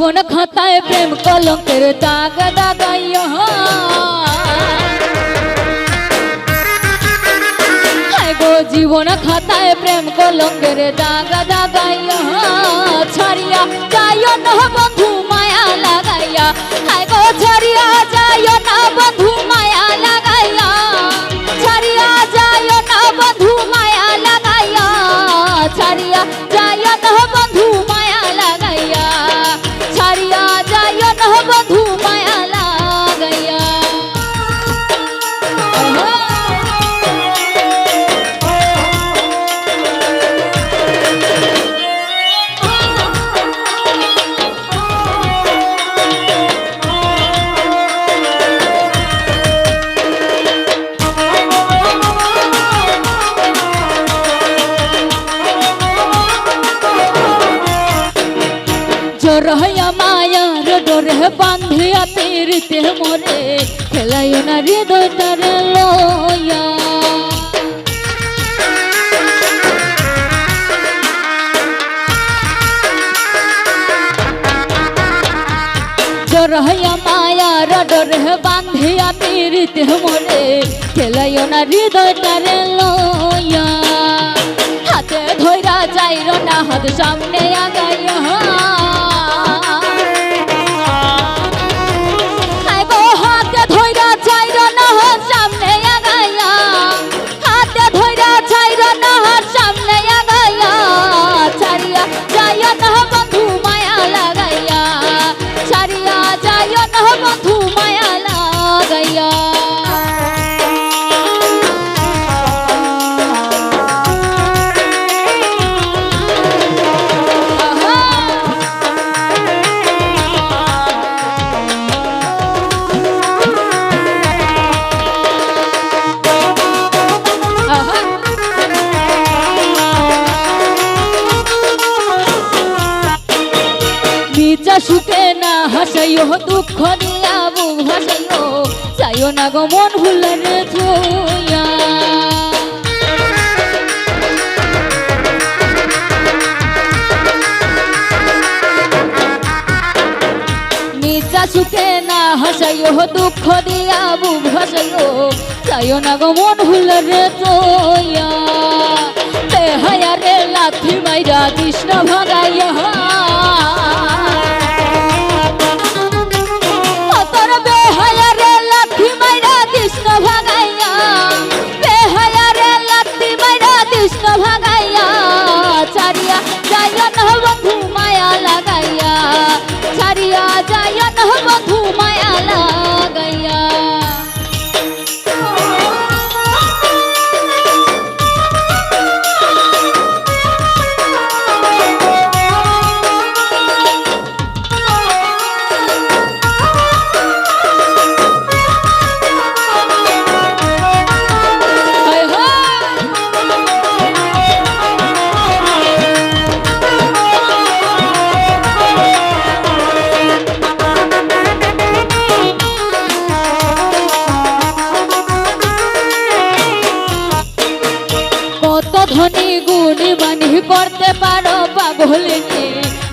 জীবন খাতায় প্রেম কলঙ্কের দাগ দাগাইয়া। গো, জীবন খাতায় প্রেম কলঙ্কের দাগ দাগাইয়া। ছড়িয়া যাইও নহ বন্ধু, মায়া লাগাইয়া। হায় গো, ছাড়িয়া জোর হইয়া মায়ার ডোরে বান্ধিয়া তীরিতে মোরে, খেলাইও না হৃদয়টারে লইয়া। জোর হইয়া মায়ার ডোরে বান্ধিয়া তীরিতে মোরে, খেলাইও না হৃদয়টারে লইয়া। হাতে ধইরা যাইর না হাত সামনে নিচা সুখে না হাসাইও দুঃখ দিয়া বুক হাসাইও চাইও না গো মন ভুলারে থইয়া নিচা সুখে না হাসাইও দুঃখ দিয়া বুক হাসাইও চাইও না গো মন ভুলারে থইয়া বেহায়া রে লাথি মাইরা কৃষ্ণ ধনী গুণী মানি করতে পারো পাগল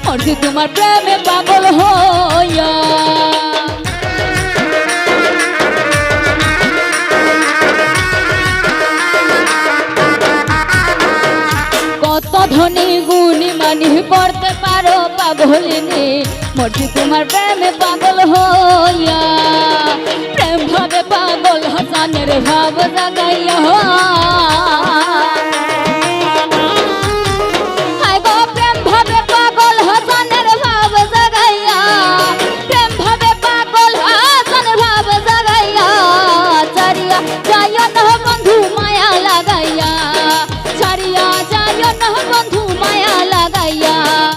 মর্জি তোমার প্রেমে পাগল হইয়া। কত ধনী গুণী মানি করতে পারো পাগল মর্জি তোমার প্রেমে পাগল হইয়া। প্রেম ভাবে পাগল হাসানের ভাব জাগাইয়া